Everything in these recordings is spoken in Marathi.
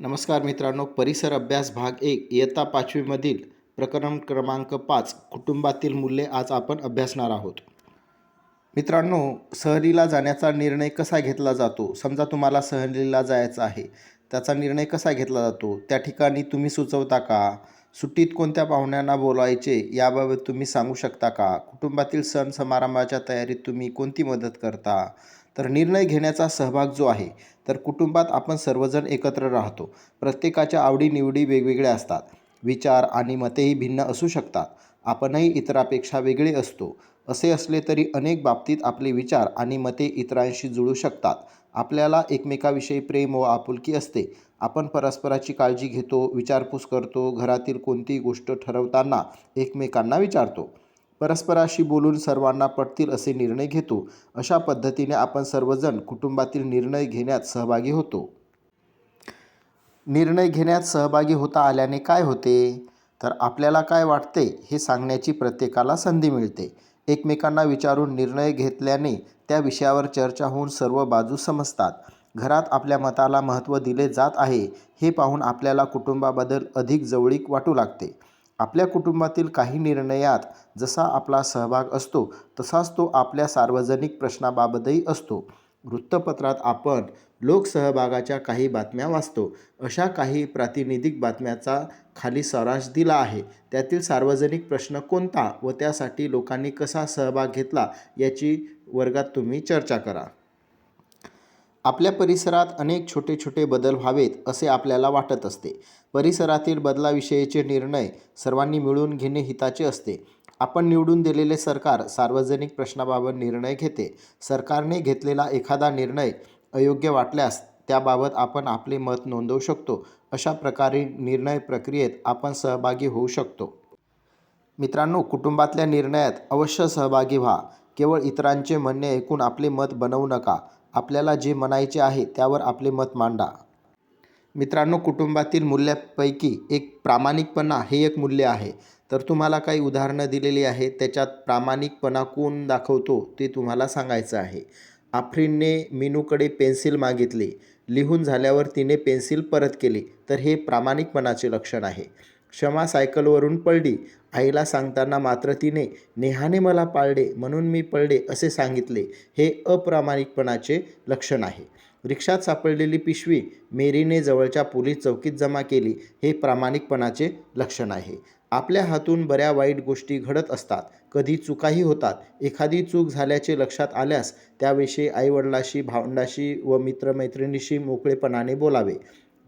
नमस्कार मित्रांनो परिसर अभ्यास भाग एक इयत्ता पाचवीमधील प्रकरण क्रमांक पाच कुटुंबातील मूल्ये आज आपण अभ्यासणार आहोत. मित्रांनो सहलीला जाण्याचा निर्णय कसा घेतला जातो? समजा तुम्हाला सहलीला जायचं आहे त्याचा निर्णय कसा घेतला जातो? त्या ठिकाणी तुम्ही सुचवता का? सुट्टीत कोणत्या पाहुण्यांना बोलायचे याबाबत तुम्ही सांगू शकता का? कुटुंबातील सण समारंभाच्या तयारीत तुम्ही कोणती मदत करता? तर निर्णय घेण्याचा सहभाग जो आहे तर कुटुंबात आपण सर्वजण एकत्र राहतो. प्रत्येकाच्या आवडीनिवडी वेगवेगळ्या असतात. विचार आणि मतेही भिन्न असू शकतात. आपणही इतरापेक्षा वेगळे असतो. असे असले तरी अनेक बाबतीत आपले विचार आणि मते इतरांशी जुळू शकतात. आपल्याला एकमेकाविषयी प्रेम व आपुलकी असते. आपण परस्पराची काळजी घेतो विचारपूस करतो घरातील कोणतीही गोष्ट ठरवताना एकमेकांना विचारतो. परस्पराशी बोलून सर्वांना पटतील असे निर्णय घेतो. अशा पद्धतीने आपण सर्वजण कुटुंबातील निर्णय घेण्यात सहभागी होतो. निर्णय घेण्यात सहभागी होता आल्याने काय होते? तर आपल्याला काय वाटते हे सांगण्याची प्रत्येकाला संधी मिळते. एकमेकांना विचारून निर्णय घेतल्याने त्या विषयावर चर्चा होऊन सर्व बाजू समजतात. घरात आपल्या मताला महत्त्व दिले जात आहे. हे पाहून आपल्याला कुटुंबाबद्दल अधिक जवळीक वाटू लागते. आपल्या कुटुंबातील काही निर्णयात जसा आपला सहभाग असतो तसाच तो आपल्या सार्वजनिक प्रश्नाबाबतही असतो. वृत्तपत्रात आपण लोकसहभागाच्या काही बातम्या वाचतो. अशा काही प्रातिनिधिक बातम्याचा खाली सारांश दिला आहे. त्यातील सार्वजनिक प्रश्न कोणता व त्यासाठी लोकांनी कसा सहभाग घेतला याची वर्गात तुम्ही चर्चा करा. आपल्या परिसरात अनेक छोटे छोटे बदल व्हावेत असे आपल्याला वाटत असते. परिसरातील बदलाविषयीचे निर्णय सर्वांनी मिळून घेणे हिताचे असते. आपण निवडून दिलेले सरकार सार्वजनिक प्रश्नाबाबत निर्णय घेते. सरकारने घेतलेला एखादा निर्णय अयोग्य वाटल्यास त्याबाबत आपण आपले मत नोंदवू शकतो. अशा प्रकारे निर्णय प्रक्रियेत आपण सहभागी होऊ शकतो. मित्रांनो कुटुंबातल्या निर्णयात अवश्य सहभागी व्हा. केवळ इतरांचे म्हणणे ऐकून आपले मत बनवू नका. आपल्याला जे म्हणायचे आहे त्यावर आपले मत मांडा. मित्रांनो कुटुंबातील मूल्यापैकी एक प्रामाणिकपणा हे एक मूल्य आहे. तर तुम्हाला काही उदाहरणं दिलेली आहे त्याच्यात प्रामाणिकपणा कोण दाखवतो ते तुम्हाला सांगायचं आहे. आफरीनने मीनूकडे पेन्सिल मागितली. लिहून झाल्यावर तिने पेन्सिल परत केली. तर हे प्रामाणिकपणाचे लक्षण आहे. क्षमा सायकलवरून पडली आईला सांगताना मात्र तिने नेहाने मला पाळले म्हणून मी पळले असे सांगितले. हे अप्रामाणिकपणाचे लक्षण आहे. रिक्षात सापडलेली पिशवी मेरीने जवळच्या पोलीस चौकीत जमा केली. हे प्रामाणिकपणाचे लक्षण आहे. आपल्या हातून बऱ्या वाईट गोष्टी घडत असतात. कधी चुकाही होतात. एखादी चूक झाल्याचे लक्षात आल्यास त्याविषयी आईवडिलाशी भावंडाशी व मित्रमैत्रिणीशी मोकळेपणाने बोलावे.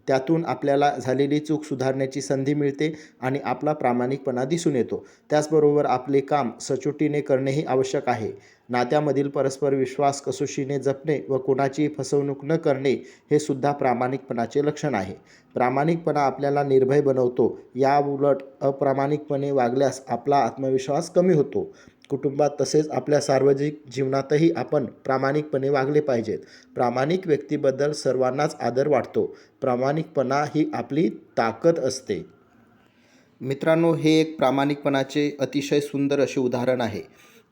त्यातून आपल्याला झालेली चूक सुधारण्याची संधी मिळते आणि आपला प्रामाणिकपणा दिसून येतो. त्याचबरोबर आपले काम सचोटीने करणेही आवश्यक आहे. नात्यामधील परस्पर विश्वास कसोशीने जपणे व कोणाची फसवणूक न करणे हे सुद्धा प्रामाणिकपणाचे लक्षण आहे. प्रामाणिकपणा आपल्याला निर्भय बनवतो. या उलट अप्रामाणिकपणे वागल्यास आपला आत्मविश्वास कमी होतो. कुटुंबात तसेच आपल्या सार्वजनिक जीवनातही आपण प्रामाणिकपणे वागले पाहिजेत. प्रामाणिक व्यक्तीबद्दल सर्वांनाच आदर वाटतो. प्रामाणिकपणा ही आपली ताकद असते. मित्रांनो हे एक प्रामाणिकपणाचे अतिशय सुंदर असे उदाहरण आहे.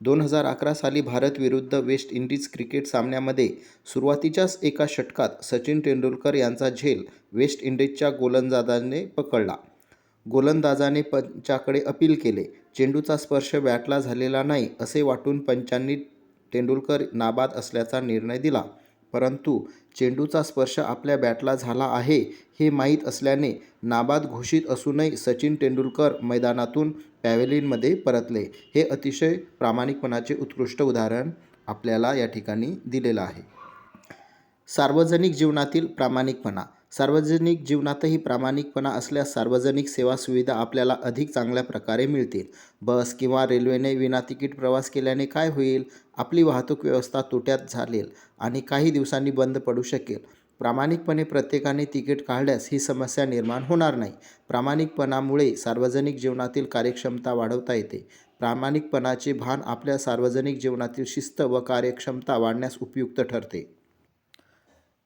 दोन हजार अकरा साली भारत विरुद्ध वेस्ट इंडिज क्रिकेट सामन्यामध्ये सुरुवातीच्याच एका षटकात सचिन तेंडुलकर यांचा झेल वेस्ट इंडिजच्या गोलंदाजाने पकडला. गोलंदाजाने पंचाकडे अपील केले चेंडूचा स्पर्श बॅटला झालेला नाही असे वाटून पंचांनी तेंडुलकर नाबाद असल्याचा निर्णय दिला. परंतु चेंडूचा स्पर्श आपल्या बॅटला झाला आहे हे माहीत असल्याने नाबाद घोषित असूनही सचिन तेंडुलकर मैदानातून पॅव्हेलियनमध्ये परतले. हे अतिशय प्रामाणिकपणाचे उत्कृष्ट उदाहरण आपल्याला या ठिकाणी दिलेलं आहे. सार्वजनिक जीवनातील प्रामाणिकपणा सार्वजनिक जीवनातही प्रामाणिकपणा असल्यास सार्वजनिक सेवा सुविधा आपल्याला अधिक चांगल्या प्रकारे मिळतील. बस किंवा रेल्वेने विना तिकीट प्रवास केल्याने काय होईल? आपली वाहतूक व्यवस्था तोट्यात झालेल आणि काही दिवसांनी बंद पडू शकेल. प्रामाणिकपणे प्रत्येकाने तिकीट काढल्यास ही समस्या निर्माण होणार नाही. प्रामाणिकपणामुळे सार्वजनिक जीवनातील कार्यक्षमता वाढवता येते. प्रामाणिकपणाचे भान आपल्या सार्वजनिक जीवनातील शिस्त व कार्यक्षमता वाढण्यास उपयुक्त ठरते.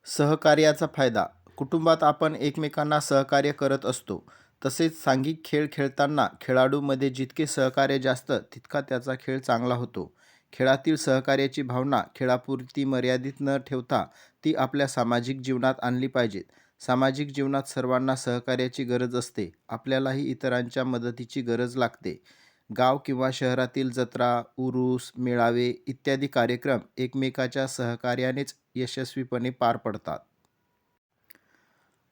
सहकार्याचा फायदा कुटुंबात आपण एकमेकांना सहकार्य करत असतो. तसेच सांघिक खेळ खेळताना खेळाडूमध्ये जितके सहकार्य जास्त तितका त्याचा खेळ चांगला होतो. खेळातील सहकार्याची भावना खेळापुरती मर्यादित न ठेवता ती आपल्या सामाजिक जीवनात आणली पाहिजेत. सामाजिक जीवनात सर्वांना सहकार्याची गरज असते. आपल्यालाही इतरांच्या मदतीची गरज लागते. गाव किंवा शहरातील जत्रा उरूस मेळावे इत्यादी कार्यक्रम एकमेकाच्या सहकार्यानेच यशस्वीपणे पार पडतात.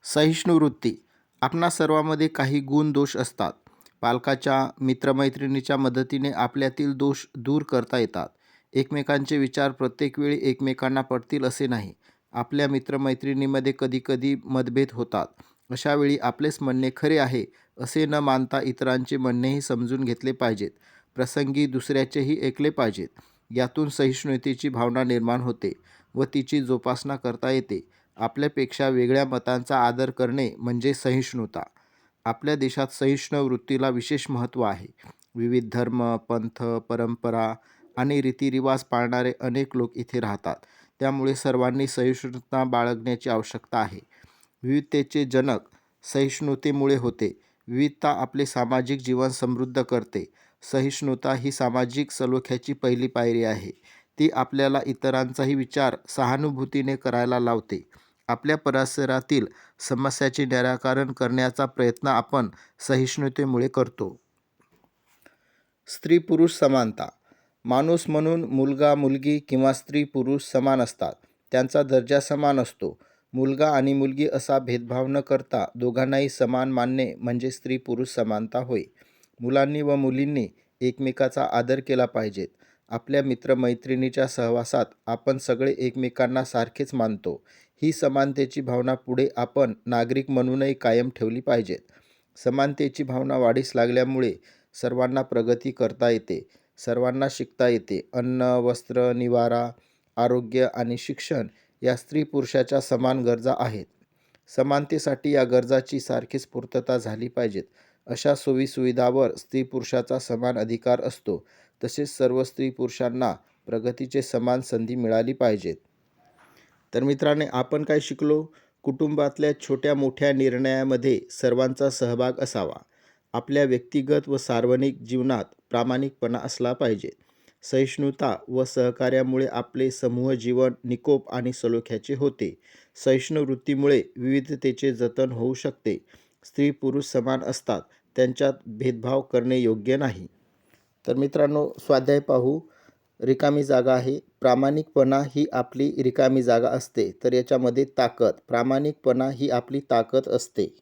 सहिष्णुवृत्ती. आपणा सर्वांमध्ये काही गुण दोष असतात. पालकाच्या मित्रमैत्रिणीच्या मदतीने आपल्यातील दोष दूर करता येतात. एकमेकांचे विचार प्रत्येक वेळी एकमेकांना पटतील असे नाही. आपल्या मित्रमैत्रिणीमध्ये कधीकधी मतभेद होतात. अशावेळी आपलेच म्हणणे खरे आहे असे न मानता इतरांचे म्हणणेही समजून घेतले पाहिजेत. प्रसंगी दुसऱ्याचेही ऐकले पाहिजेत. यातून सहिष्णुतेची भावना निर्माण होते व तिची जोपासना करता येते. आपल्यापेक्षा वेगळ्या मतांचा आदर करणे म्हणजे सहिष्णुता. आपल्या देशात सहिष्णु वृत्तीला विशेष महत्त्व आहे. विविध धर्म पंथ परंपरा आणि रीतिरिवाज पाळणारे अनेक लोक इथे राहतात. त्यामुळे सर्वांनी सहिष्णुता बाळगण्याची आवश्यकता आहे. विविधतेचे जनक सहिष्णुतेमुळे होते. विविधता आपले सामाजिक जीवन समृद्ध करते. सहिष्णुता ही सामाजिक सलोख्याची पहिली पायरी आहे. ती आपल्याला इतरांचाही विचार सहानुभूतीने करायला लावते. आपल्या परिसरातील समस्याचे निराकरण करण्याचा प्रयत्न आपण सहिष्णुतेमुळे करतो. स्त्री पुरुष समानता. माणूस म्हणून मुलगा मुलगी किंवा स्त्री पुरुष समान असतात. त्यांचा दर्जा समान असतो. मुलगा आणि मुलगी असा भेदभाव न करता दोघांनाही समान मानणे म्हणजे स्त्री पुरुष समानता होय. मुलांनी व मुलींनी एकमेकाचा आदर केला पाहिजेत. आपल्या मित्रमैत्रिणीच्या सहवासात आपण सगळे एकमेकांना सारखेच मानतो. ही समानतेची भावना पुढे आपण नागरिक म्हणूनही कायम ठेवली पाहिजेत. समानतेची भावना वाढीस लागल्यामुळे सर्वांना प्रगती करता येते सर्वांना शिकता येते. अन्न वस्त्र निवारा आरोग्य आणि शिक्षण या स्त्री पुरुषाच्या समान गरजा आहेत. समानतेसाठी या गरजाची सारखीच पूर्तता झाली पाहिजेत. अशा सोयीसुविधावर स्त्री पुरुषाचा समान अधिकार असतो. तसेच सर्व स्त्री पुरुषांना प्रगतीचे समान संधी मिळाली पाहिजेत. तर मित्रांनो आपण काय शिकलो? कुटुंबातल्या छोट्या मोठ्या निर्णयामध्ये सर्वांचा सहभाग असावा. आपल्या व्यक्तिगत व सार्वजनिक जीवनात प्रामाणिकपणा असला पाहिजे. सहिष्णुता व सहकार्यामुळे आपले समूह जीवन निकोप आणि सलोख्याचे होते. सहिष्णुवृत्तीमुळे विविधतेचे जतन होऊ शकते. स्त्री पुरुष समान असतात. त्यांच्यात भेदभाव करणे योग्य नाही. तर मित्रांनो स्वाध्याय पाहू. रिकामी जागा आहे. प्रामाणिकपणा ही आपली रिकामी जागा असते. तर याच्यामध्ये ताकद प्रामाणिकपणा ही आपली ताकद असते.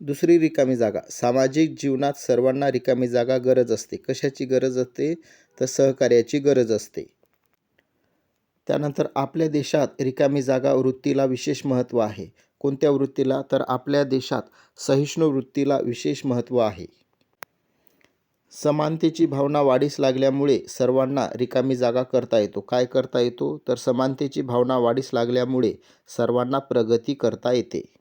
दुसरी रिकामी जागा सामाजिक जीवनात सर्वांना रिकामी जागा गरज असते. कशाची गरज असते? तर सहकार्याची गरज असते. त्यानंतर आपल्या देशात रिकामी जागा वृत्तीला विशेष महत्त्व आहे. कोणत्या वृत्तीला? तर आपल्या देशात सहिष्णू वृत्तीला विशेष महत्त्व आहे. समानतेची भावना वाढीस लागल्यामुळे सर्वांना रिकामी जागा करता येतो. काय करता येतो? तर समानतेची भावना वाढीस लागल्यामुळे सर्वांना प्रगती करता येते.